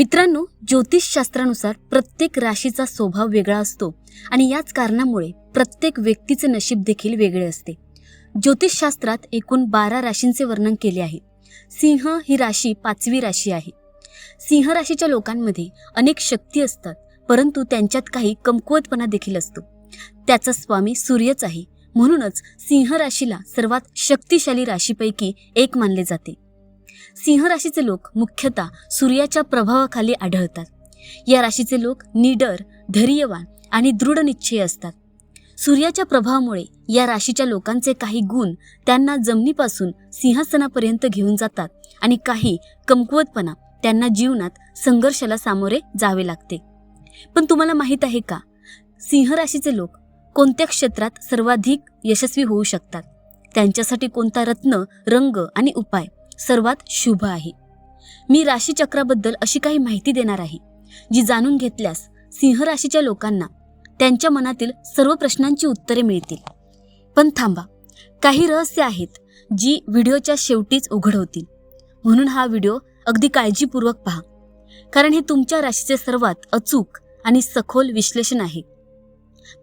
मित्रांनो ज्योतिषशास्त्रानुसार प्रत्येक राशीचा स्वभाव वेगळा असतो आणि याच कारणामुळे प्रत्येक व्यक्तीचे नशीब देखील वेगळे असते. ज्योतिषशास्त्रात एकूण बारा राशींचे वर्णन केले आहे. सिंह ही राशी पाचवी राशी आहे. सिंह राशीच्या लोकांमध्ये अनेक शक्ती असतात परंतु त्यांच्यात काही कमकुवतपणा देखील असतो. त्याचा स्वामी सूर्यच आहे म्हणूनच सिंह राशीला सर्वात शक्तिशाली राशीपैकी एक मानले जाते. सिंह राशीचे लोक मुख्यतः सूर्याच्या प्रभावाखाली आढळतात. या राशीचे लोक निडर धैर्यवान आणि दृढनिश्चयी असतात. सूर्याच्या प्रभावामुळे या राशीच्या लोकांचे काही गुण त्यांना जमिनीपासून सिंहासनापर्यंत घेऊन जातात आणि काही कमकुवतपणा त्यांना जीवनात संघर्षाला सामोरे जावे लागते. पण तुम्हाला माहीत आहे का? सिंह राशीचे लोक कोणत्या क्षेत्रात सर्वाधिक यशस्वी होऊ शकतात? त्यांच्यासाठी कोणता रत्न रंग आणि उपाय? सर्वात शुभ आहे. मी राशीचक्राबद्दल अशी काही माहिती देणार आहे जी जाणून घेतल्यास सिंह राशीच्या लोकांना त्यांच्या मनातील सर्व प्रश्नांची उत्तरे मिळतील. पण थांबा काही रहस्य आहेत जी व्हिडिओच्या शेवटीच उघड होतील म्हणून हा व्हिडिओ अगदी काळजीपूर्वक पहा कारण हे तुमच्या राशीचे सर्वात अचूक आणि सखोल विश्लेषण आहे.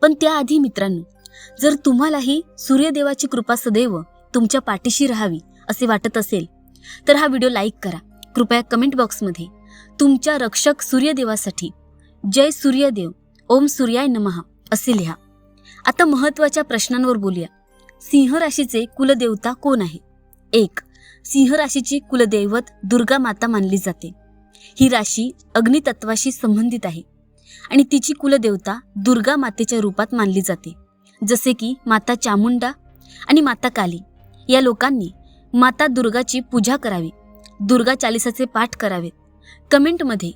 पण त्याआधी मित्रांनो जर तुम्हालाही सूर्यदेवाची कृपा सदैव तुमच्या पाठीशी राहावी असे वाटत असेल तर हा व्हिडिओ लाईक करा. कृपया कमेंट बॉक्समध्ये तुमच्या रक्षक सूर्यदेवासाठी जय सूर्यदेव ओम सूर्याय नमहा असे लिहा. आता महत्त्वाच्या प्रश्नांवर बोलूया. सिंह राशीचे कुलदेवता कोण आहे? एक सिंह राशीची कुलदैवत दुर्गा माता मानली जाते. ही राशी अग्नितत्वाशी संबंधित आहे आणि तिची कुलदेवता दुर्गा मातेच्या रूपात मानली जाते. जसे की माता चामुंडा आणि माता काली या लोकांनी माता दुर्गाची पूजा करावी. दुर्गा चालिसाचे पाठ करावेत कमेंटमध्ये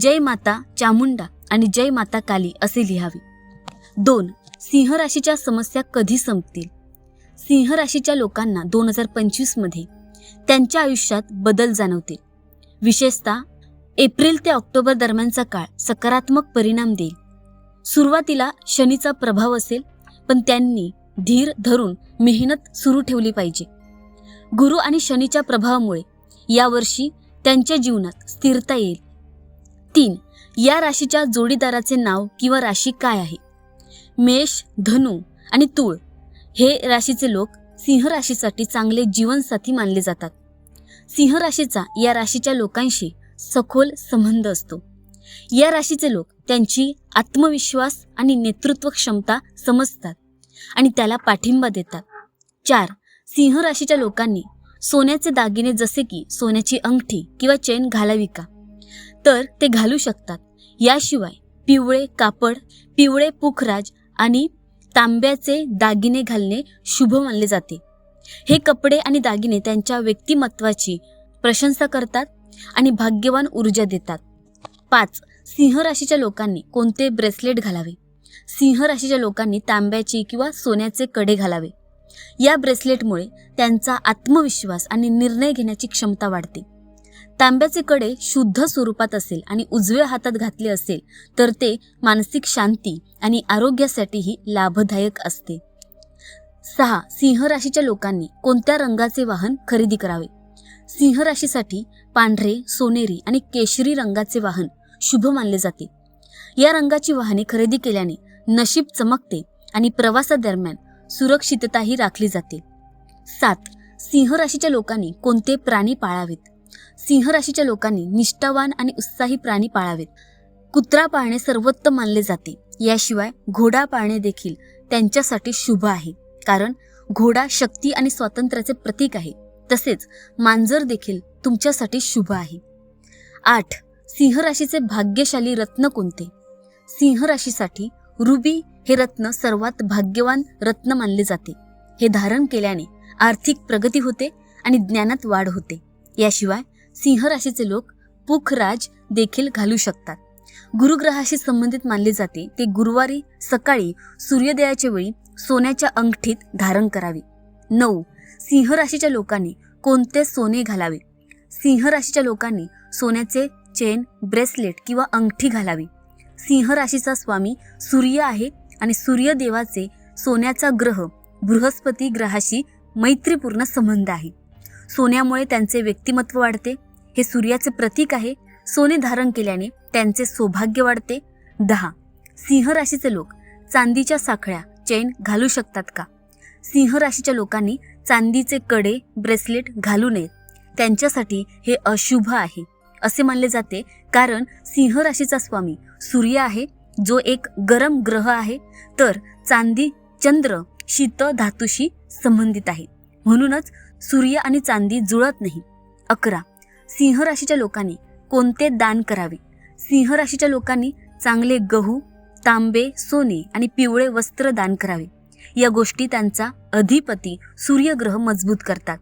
जय माता चामुंडा आणि जय माता काली असे लिहावे. दोन सिंह राशीच्या समस्या कधी संपतील? सिंह राशीच्या लोकांना दोन हजार पंचवीसमध्ये त्यांच्या आयुष्यात बदल जाणवतील. विशेषतः एप्रिल ते ऑक्टोबर दरम्यानचा काळ सकारात्मक परिणाम देईल. सुरुवातीला शनीचा प्रभाव असेल पण त्यांनी धीर धरून मेहनत सुरू ठेवली पाहिजे. गुरु आणि शनीच्या प्रभावामुळे यावर्षी त्यांच्या जीवनात स्थिरता येईल. तीन या राशीच्या जोडीदाराचे नाव किंवा राशी काय आहे? मेष धनु आणि तूळ हे राशीचे लोक सिंह राशीसाठी चांगले जीवनसाथी मानले जातात. सिंह राशीचा या राशीच्या लोकांशी सखोल संबंध असतो. या राशीचे लोक त्यांची आत्मविश्वास आणि नेतृत्व क्षमता समजतात आणि त्याला पाठिंबा देतात. चार सिंह राशीच्या लोकांनी सोन्याचे दागिने जसे की सोन्याची अंगठी किंवा चेन घालावी का? तर ते घालू शकतात. याशिवाय पिवळे कापड पिवळे पुखराज आणि तांब्याचे दागिने घालणे शुभ मानले जाते. हे कपडे आणि दागिने त्यांच्या व्यक्तिमत्वाची प्रशंसा करतात आणि भाग्यवान ऊर्जा देतात. पाच सिंह राशीच्या लोकांनी कोणते ब्रेसलेट घालावे? सिंह राशीच्या लोकांनी तांब्याचे किंवा सोन्याचे कडे घालावे. या ब्रेसलेटमुळे त्यांचा आत्मविश्वास आणि निर्णय घेण्याची क्षमता वाढते. तांब्याचे कडे शुद्ध स्वरूपात असेल आणि उजव्या हातात घातले असेल तर ते मानसिक शांती आणि आरोग्यासाठीही लाभदायक असते. सहा सिंह राशीच्या लोकांनी कोणत्या रंगाचे वाहन खरेदी करावे? सिंह राशीसाठी पांढरे सोनेरी आणि केशरी रंगाचे वाहन शुभ मानले जाते. या रंगाची वाहने खरेदी केल्याने नशीब चमकते आणि प्रवासादरम्यान सुरक्षितताही राखली जाते. सात सिंह राशीच्या लोकांनी कोणते प्राणी पाळावेत? सिंह राशीच्या लोकांनी निष्ठावान आणि उत्साही प्राणी पाळावेत. कुत्रा पाळणे सर्वोत्तम मानले जाते. याशिवाय घोडा पाळणे देखील त्यांच्यासाठी शुभ आहे. कारण घोडा शक्ती आणि स्वातंत्र्याचे प्रतीक आहे. तसेच मांजर देखील तुमच्यासाठी शुभ आहे. आठ सिंह राशीचे भाग्यशाली रत्न कोणते? सिंह राशीसाठी रुबी हे रत्न सर्वात भाग्यवान रत्न मानले जाते. हे धारण केल्याने आर्थिक प्रगती होते आणि ज्ञानात वाढ होते. याशिवाय सिंह राशीचे लोक पुखराज देखील घालू शकतात. गुरुग्रहाशी संबंधित मानले जाते ते गुरुवारी सकाळी सूर्योदयाच्या वेळी सोन्याच्या अंगठीत धारण करावे. नऊ. सिंह राशीच्या लोकांनी कोणते सोने घालावे? सिंह राशीच्या लोकांनी सोन्याचे चेन ब्रेसलेट किंवा अंगठी घालावी. सिंह राशीचा स्वामी सूर्य आहे आणि सूर्यदेवाचे सोन्याचा ग्रह बृहस्पती ग्रहाशी मैत्रीपूर्ण संबंध आहे. सोन्यामुळे त्यांचे व्यक्तिमत्व वाढते. हे सूर्याचे प्रतीक आहे. सोने धारण केल्याने त्यांचे सौभाग्य वाढते. दहा. सिंह राशीचे लोक चांदीच्या साखळ्या चेन घालू शकतात का? सिंह राशीच्या लोकांनी चांदीचे कडे ब्रेसलेट घालू नयेत त्यांच्यासाठी हे अशुभ आहे असे मानले जाते. कारण सिंह राशीचा स्वामी सूर्य आहे. जो एक गरम ग्रह आहे तर चांदी चंद्र शीत धातूशी संबंधित आहे. म्हणूनच सूर्य आणि चांदी जुळत नाही. अकरा. सिंह राशीच्या लोकांनी कोणते दान करावे? सिंह राशीच्या लोकांनी चांगले गहू तांबे सोने आणि पिवळे वस्त्र दान करावे. या गोष्टी त्यांचा अधिपती सूर्यग्रह मजबूत करतात.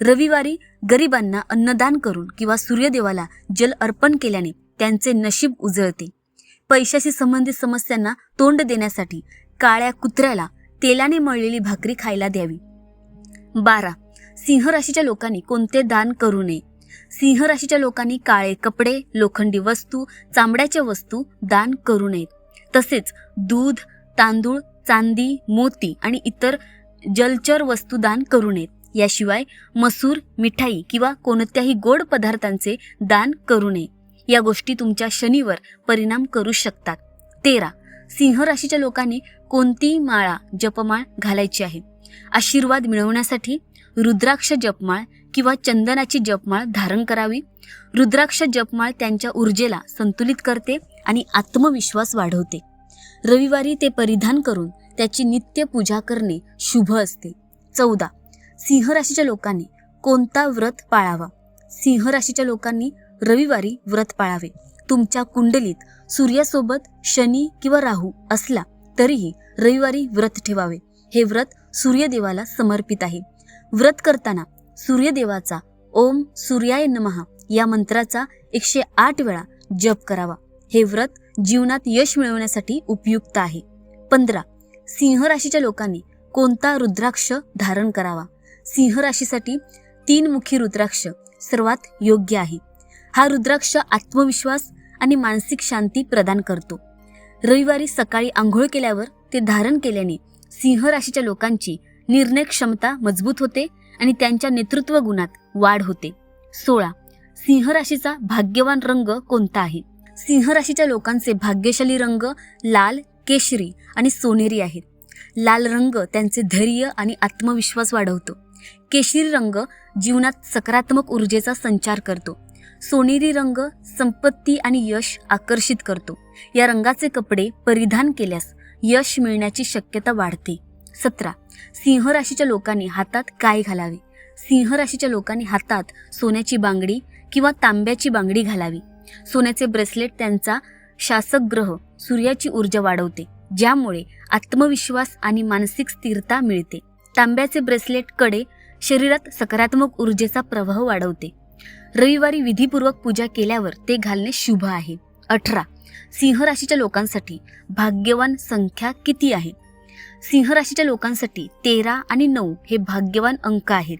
रविवारी गरिबांना अन्नदान करून किंवा सूर्यदेवाला जल अर्पण केल्याने त्यांचे नशीब उजळते. पैशाशी संबंधित समस्यांना तोंड देण्यासाठी काळ्या कुत्र्याला तेलाने मळलेली भाकरी खायला द्यावी. बारा. सिंह राशीच्या लोकांनी कोणते दान करू नये? सिंह राशीच्या लोकांनी काळे कपडे लोखंडी वस्तू चामड्याच्या वस्तू दान करू नयेत. तसेच दूध तांदूळ चांदी मोती आणि इतर जलचर वस्तू दान करू नयेत. याशिवाय मसूर मिठाई किंवा कोणत्याही गोड पदार्थांचे दान करू नये. या गोष्टी तुमच्या शनीवर परिणाम करू शकतात. तेरा. सिंह राशीच्या लोकांनी कोणती माळा जपमाळ घालायची आहे. आशीर्वाद मिळवण्यासाठी रुद्राक्ष जपमाळ किंवा चंदनाची जपमाळ धारण करावी. रुद्राक्ष जपमाळ त्यांच्या ऊर्जेला संतुलित करते आणि आत्मविश्वास वाढवते. रविवारी ते परिधान करून त्याची नित्य पूजा करणे शुभ असते. चौदा. सिंह राशीच्या लोकांनी कोणता व्रत पाळावा? सिंह राशीच्या लोकांनी रविवारी व्रत पाळावे. तुमच्या कुंडलीत सूर्यासोबत शनी किंवा राहू असला तरीही रविवारी व्रत ठेवावे. हे व्रत सूर्यदेवाला समर्पित आहे. व्रत करताना सूर्यदेवाचा ओम सूर्याय नमहा या मंत्राचा एकशे आठ वेळा जप करावा. हे व्रत जीवनात यश मिळवण्यासाठी उपयुक्त आहे. पंधरा. सिंह राशीच्या लोकांनी कोणता रुद्राक्ष धारण करावा? सिंह राशीसाठी तीन मुखी रुद्राक्ष सर्वात योग्य आहे. हा रुद्राक्ष आत्मविश्वास आणि मानसिक शांती प्रदान करतो. रविवारी सकाळी आंघोळ केल्यावर ते धारण केल्याने सिंह राशीच्या लोकांची निर्णय क्षमता मजबूत होते आणि त्यांच्या नेतृत्व गुणात वाढ होते. सोळा. सिंह राशीचा भाग्यवान रंग कोणता आहे? सिंह राशीच्या लोकांचे भाग्यशाली रंग लाल केशरी आणि सोनेरी आहेत. लाल रंग त्यांचे धैर्य आणि आत्मविश्वास वाढवतो. केशरी रंग जीवनात सकारात्मक ऊर्जेचा संचार करतो. सोनेरी रंग संपत्ती आणि यश आकर्षित करतो. या रंगाचे कपडे परिधान केल्यास यश मिळण्याची शक्यता वाढते. सतरा. सिंह राशीच्या लोकांनी हातात काय घालावे? सिंह राशीच्या लोकांनी हातात सोन्याची बांगडी किंवा तांब्याची बांगडी घालावी. सोन्याचे ब्रेसलेट त्यांचा शासक ग्रह सूर्याची ऊर्जा वाढवते ज्यामुळे आत्मविश्वास आणि मानसिक स्थिरता मिळते. तांब्याचे ब्रेसलेटकडे शरीरात सकारात्मक ऊर्जेचा प्रवाह वाढवते. रविवारी विधीपूर्वक पूजा केल्यावर ते घालणे शुभ आहे. अठरा. सिंह राशीच्या लोकांसाठी भाग्यवान संख्या किती आहे? सिंह राशीच्या लोकांसाठी तेरा आणि नऊ हे भाग्यवान अंक आहेत.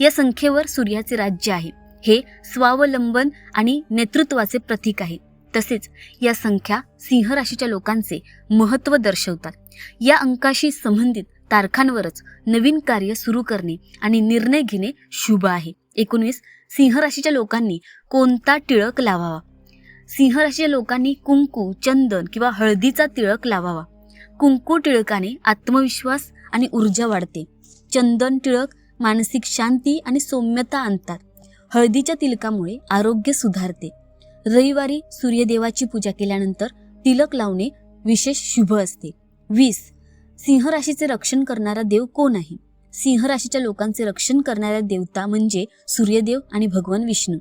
या संख्येवर सूर्याचे राज्य आहे. हे स्वावलंबन आणि नेतृत्वाचे प्रतीक आहे. तसेच या संख्या सिंह राशीच्या लोकांचे महत्त्व दर्शवतात. या अंकाशी संबंधित तारखांवरच नवीन कार्य सुरू करणे आणि निर्णय घेणे शुभ आहे. एकोणवीस सिंह राशीच्या लोकांनी कोणता टिळक लावावा? सिंह राशीच्या लोकांनी कुंकू चंदन किंवा हळदीचा तिळक लावावा. कुंकू टिळकाने आत्मविश्वास आणि ऊर्जा वाढते. चंदन टिळक मानसिक शांती आणि सौम्यता आणतात. हळदीच्या तिलकामुळे आरोग्य सुधारते. रविवारी सूर्यदेवाची पूजा केल्यानंतर तिलक लावणे विशेष शुभ असते. वीस सिंह राशीचे रक्षण करणारा देव कोण आहे? सिंह राशीच्या लोकांचे रक्षण करणाऱ्या देवता म्हणजे सूर्यदेव आणि भगवान विष्णू.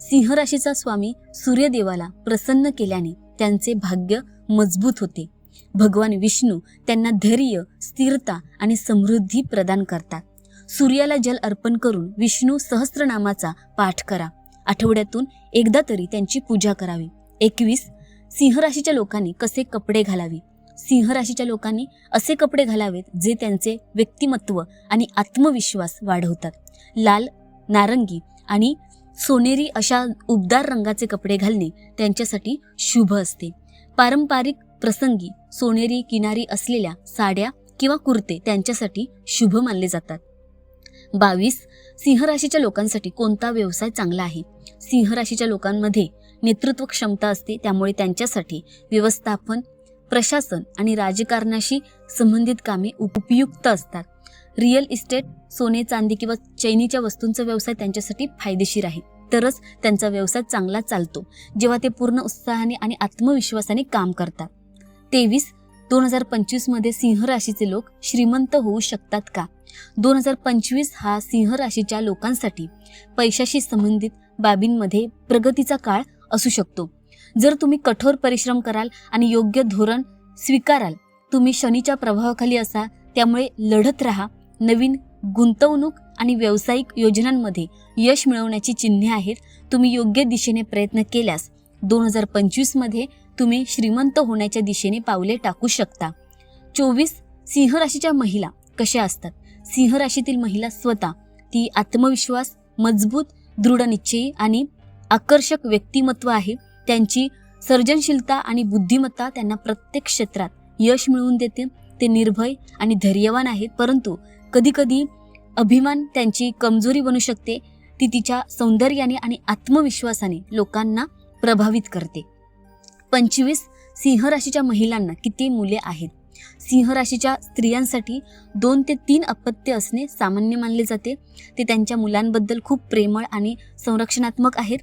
सिंह राशीचा स्वामी सूर्यदेवाला प्रसन्न केल्याने त्यांचे भाग्य मजबूत होते. भगवान विष्णू त्यांना धैर्य स्थिरता आणि समृद्धी प्रदान करतात. सूर्याला जल अर्पण करून विष्णू सहस्त्रनामाचा पाठ करा. आठवड्यातून एकदा तरी त्यांची पूजा करावी. एकवीस. सिंह राशीच्या लोकांनी कसे कपडे घालावे? सिंह राशीच्या लोकांनी असे कपडे घालावेत जे त्यांचे व्यक्तिमत्व आणि आत्मविश्वास वाढवतात. लाल नारंगी आणि सोनेरी अशा उबदार रंगाचे कपडे घालणे त्यांच्यासाठी शुभ असते. पारंपरिक प्रसंगी सोनेरी किनारी असलेल्या साड्या किंवा कुर्ते त्यांच्यासाठी शुभ मानले जातात. बावीस सिंह राशीच्या लोकांसाठी कोणता व्यवसाय चांगला आहे? सिंह राशीच्या लोकांमध्ये नेतृत्व क्षमता असते त्यामुळे त्यांच्यासाठी व्यवस्थापन प्रशासन आणि राजकारणाशी संबंधित कामे उपयुक्त असतात. रिअल इस्टेट सोने चांदी किंवा चैनीच्या वस्तूंचा व्यवसाय त्यांच्यासाठी फायदेशीर आहे. तरच त्यांचा व्यवसाय चांगला चालतो जेव्हा ते पूर्ण उत्साहाने आणि आत्मविश्वासाने काम करतात. तेवीस दोन हजार पंचवीसमध्ये सिंह राशीचे लोक श्रीमंत होऊ शकतात का? दोन हजार पंचवीस हा सिंह राशीच्या लोकांसाठी पैशाशी संबंधित बाबींमध्ये प्रगतीचा काळ असू शकतो. जर तुम्ही कठोर परिश्रम कराल आणि योग्य धोरण स्वीकाराल तुम्ही शनीच्या प्रभावाखाली असा त्यामुळे लढत राहा. नवीन गुंतवणूक आणि व्यावसायिक योजनांमध्ये यश मिळवण्याची चिन्हे आहेत. तुम्ही योग्य दिशेने प्रयत्न केल्यास दोन हजार पंचवीसमध्ये तुम्ही श्रीमंत होण्याच्या दिशेने पावले टाकू शकता. चोवीस सिंह राशीच्या महिला कशा असतात? सिंह राशीतील महिला स्वतः ती आत्मविश्वास मजबूत दृढनिश्चयी आणि आकर्षक व्यक्तिमत्व आहे. त्यांची सर्जनशीलता आणि बुद्धिमत्ता त्यांना प्रत्येक क्षेत्रात यश मिळवून देते. ते निर्भय आणि धैर्यवान आहेत परंतु कधीकधी अभिमान त्यांची कमजोरी बनू शकते. ती तिच्या सौंदर्याने आणि आत्मविश्वासाने लोकांना प्रभावित करते. पंचवीस सिंह राशीच्या महिलांना किती मुले आहेत? सिंह राशीच्या स्त्रियांसाठी दोन ते तीन अपत्य असणे सामान्य मानले जाते. ते त्यांच्या मुलांबद्दल खूप प्रेमळ आणि संरक्षणात्मक आहेत.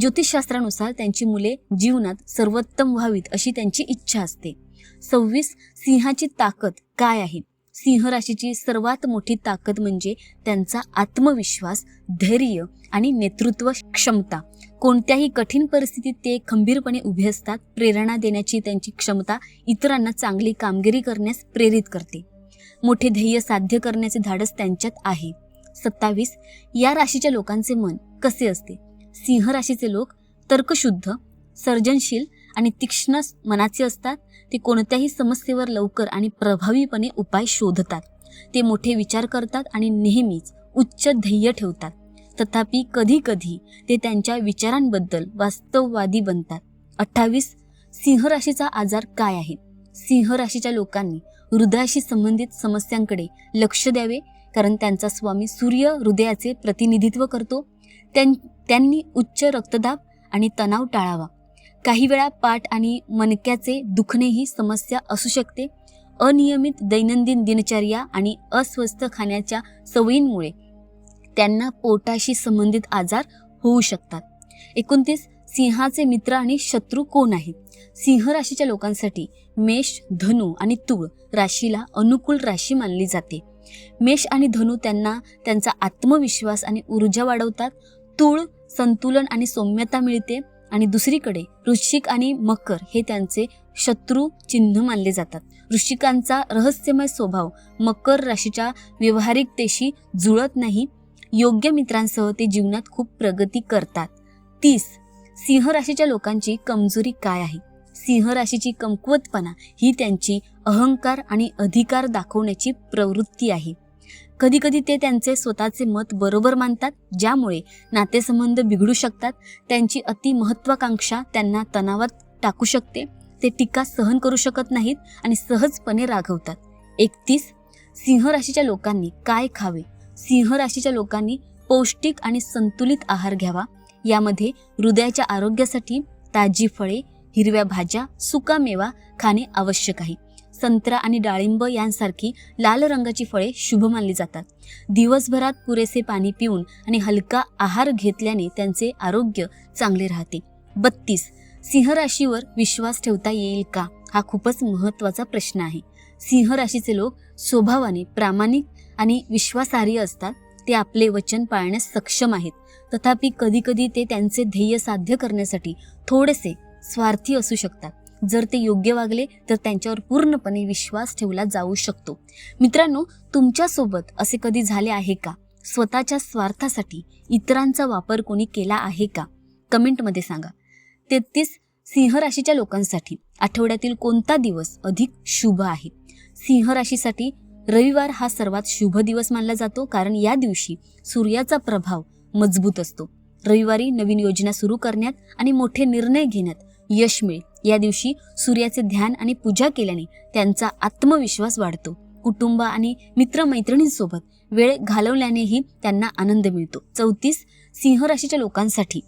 ज्योतिषशास्त्रानुसार त्यांची मुले जीवनात सर्वोत्तम व्हावीत अशी त्यांची इच्छा असते. सव्वीस सिंहाची ताकद काय आहे? सिंह राशीची सर्वात मोठी ताकद म्हणजे त्यांचा आत्मविश्वास धैर्य आणि नेतृत्व क्षमता. कोणत्याही कठीण परिस्थितीत ते खंबीरपणे उभे असतात प्रेरणा देण्याची त्यांची क्षमता इतरांना चांगली कामगिरी करण्यास प्रेरित करते. मोठे ध्येय साध्य करण्याचे धाडस त्यांच्यात आहे. सत्तावीस या राशीच्या लोकांचे मन कसे असते? सिंह राशीचे लोक तर्कशुद्ध सर्जनशील आणि तीक्ष्ण मनाचे असतात. ते कोणत्याही समस्येवर लवकर आणि प्रभावीपणे उपाय शोधतात. ते मोठे विचार करतात आणि नेहमीच उच्च ध्येय ठेवतात. तथापि कधी कधी ते त्यांच्या विचारांबद्दल वास्तववादी बनतात. अठ्ठावीस सिंह राशीचा आजार काय आहे? सिंह राशीच्या लोकांनी हृदयाशी संबंधित समस्यांकडे लक्ष द्यावे कारण त्यांचा स्वामी सूर्य हृदयाचे प्रतिनिधित्व करतो. त्यां त्यांनी उच्च रक्तदाब आणि तणाव टाळावा. काही वेळा पाठ आणि मणक्याचे दुखणे ही समस्या असू शकते. अनियमित दैनंदिन दिनचर्या आणि अस्वस्थ खाण्याच्या सवयींमुळे त्यांना पोटाशी संबंधित आजार होऊ शकतात. एकोणतीस सिंहाचे मित्र आणि शत्रू कोण आहेत? सिंह राशीच्या लोकांसाठी मेष धनु आणि तूळ राशीला अनुकूल राशी मानली जाते. मेष आणि धनु त्यांना त्यांचा आत्मविश्वास आणि ऊर्जा वाढवतात. तूळ संतुलन आणि सौम्यता मिळते. आणि दुसरीकडे वृश्चिक आणि मकर हे त्यांचे शत्रू चिन्ह मानले जातात. वृश्चिकांचा रहस्यमय स्वभाव मकर राशीच्या व्यवहारिकतेशी जुळत नाही. योग्य मित्रांसह ते जीवनात खूप प्रगती करतात. तीस सिंह राशीच्या लोकांची कमजोरी काय आहे? सिंह राशीची कमकुवतपणा ही त्यांची अहंकार आणि अधिकार दाखवण्याची प्रवृत्ती आहे. कधीकधी ते त्यांचे स्वतःचे मत बरोबर मानतात ज्यामुळे नातेसंबंध बिघडू शकतात त्यांची अति महत्वाकांक्षा त्यांना तणावात टाकू शकते ते टीका सहन करू शकत नाहीत आणि सहजपणे रागवतात. एकतीस सिंह राशीच्या लोकांनी काय खावे? सिंह राशीच्या लोकांनी पौष्टिक आणि संतुलित आहार घ्यावा. यामध्ये हृदयाच्या आरोग्यासाठी ताजी फळे हिरव्या भाज्या सुकामेवा खाणे आवश्यक आहे. संत्रा आणि डाळिंब यांसारखी लाल रंगाची फळे शुभ मानली जातात. दिवसभरात पुरेसे पाणी पिऊन आणि हलका आहार घेतल्याने त्यांचे आरोग्य चांगले राहते. बत्तीस. सिंह राशीवर विश्वास ठेवता येईल का? हा खूपच महत्त्वाचा प्रश्न आहे. सिंह राशीचे लोक स्वभावाने प्रामाणिक आणि विश्वासार्ह असतात. ते आपले वचन पाळण्यास सक्षम आहेत. तथापि कधीकधी ते त्यांचे ध्येय साध्य करण्यासाठी थोडेसे स्वार्थी असू शकतात. जर ते योग्य वागले तर त्यांच्यावर पूर्णपणे विश्वास ठेवला जाऊ शकतो. मित्रांनो तुमच्यासोबत असे कधी झाले आहे का? स्वतःच्या स्वार्थासाठी इतरांचा वापर कोणी केला आहे का? कमेंटमध्ये सांगा. तेहतीस सिंह राशीच्या लोकांसाठी आठवड्यातील कोणता दिवस अधिक शुभ आहे? सिंह राशीसाठी रविवार हा सर्वात शुभ दिवस मानला जातो कारण या दिवशी सूर्याचा प्रभाव मजबूत असतो. रविवारी नवीन योजना सुरू करण्यात आणि मोठे निर्णय घेण्यात यश मिळेल. या दिवशी सूर्याचे ध्यान आणि पूजा केल्याने त्यांचा आत्मविश्वास वाढतो. कुटुंब आणि मित्रमैत्रिणींसोबत वेळ घालवल्यानेही त्यांना आनंद मिळतो. चौतीस सिंह राशीच्या लोकांसाठी.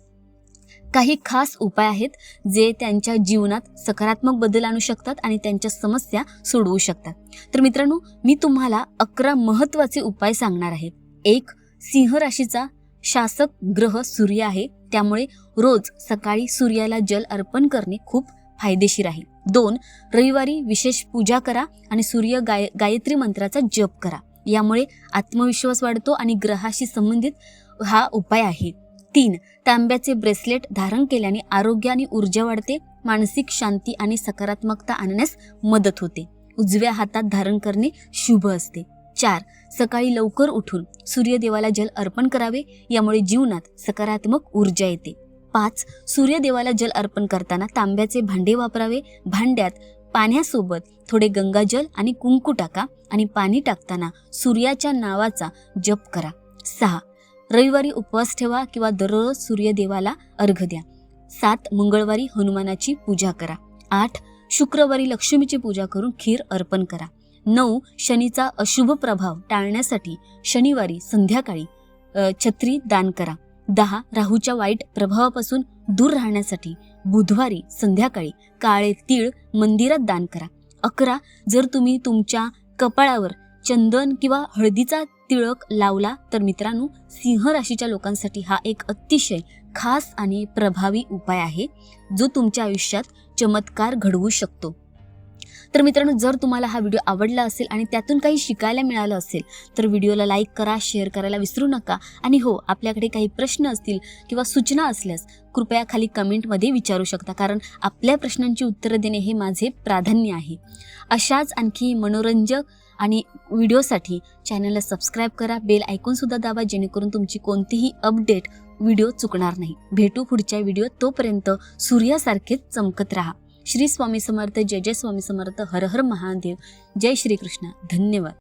काही खास उपाय आहेत जे त्यांच्या जीवनात सकारात्मक बदल आणू शकतात आणि त्यांच्या समस्या सोडवू शकतात. तर मित्रांनो मी तुम्हाला अकरा महत्त्वाचे उपाय सांगणार आहे. एक सिंह राशीचा शासक ग्रह सूर्य आहे. त्यामुळे रोज सकाळी सूर्याला जल अर्पण करणे खूप फायदेशीर आहे. दोन रविवारी विशेष पूजा करा आणि सूर्य गाय गायत्री मंत्राचा जप करा. यामुळे आत्मविश्वास वाढतो आणि ग्रहाशी संबंधित हा उपाय आहे. तीन तांब्याचे ब्रेसलेट धारण केल्याने आरोग्य आणि ऊर्जा वाढते मानसिक शांती आणि सकारात्मकता आणण्यास मदत होते. उजव्या हातात धारण करणे शुभ असते. चार सकाळी लवकर उठून सूर्यदेवाला जल अर्पण करावे यामुळे जीवनात सकारात्मक ऊर्जा येते. पाच सूर्यदेवाला जल अर्पण करताना तांब्याचे भांडे वापरावे. भांड्यात पाण्यासोबत थोडे गंगाजल आणि कुंकू टाका आणि पाणी टाकताना सूर्याच्या नावाचा जप करा. सहा रविवारी उपवास ठेवा किंवा दररोज सूर्यदेवाला अर्घ द्या. सात मंगळवारी हनुमानाची पूजा करा. आठ शुक्रवारी लक्ष्मीची पूजा करून खीर अर्पण करा. नऊ शनीचा अशुभ प्रभाव टाळण्यासाठी शनिवारी संध्याकाळी छत्री दान करा. दहा राहूच्या वाईट प्रभावापासून दूर राहण्यासाठी बुधवारी संध्याकाळी काळे तीळ मंदिरात दान करा. अकरा जर तुम्ही तुमच्या कपाळावर चंदन किंवा हळदीचा तिळक लावला तर मित्रांनो सिंह राशीच्या लोकांसाठी हा एक अतिशय खास आणि प्रभावी उपाय आहे जो तुमच्या आयुष्यात चमत्कार घडवू शकतो. तर मित्रांनो जर तुम्हाला हा व्हिडिओ आवडला असेल आणि त्यातून काही शिकायला मिळालं असेल तर व्हिडिओला लाईक करा शेअर करायला विसरू नका. आणि हो आपल्याकडे काही प्रश्न असतील किंवा सूचना असल्यास कृपया खाली कमेंटमध्ये विचारू शकता. कारण आपल्या प्रश्नांची उत्तरं देणे हे माझे प्राधान्य आहे. अशाच आणखी मनोरंजक आणि व्हिडिओसाठी चॅनलला सबस्क्राईब करा बेल ऐकूनसुद्धा दाबा जेणेकरून तुमची कोणतीही अपडेट व्हिडिओ चुकणार नाही. भेटू पुढच्या व्हिडिओ तोपर्यंत सूर्यासारखेच चमकत राहा. श्री स्वामी समर्थ जय जय स्वामी समर्थ हर हर महादेव जय श्रीकृष्ण धन्यवाद.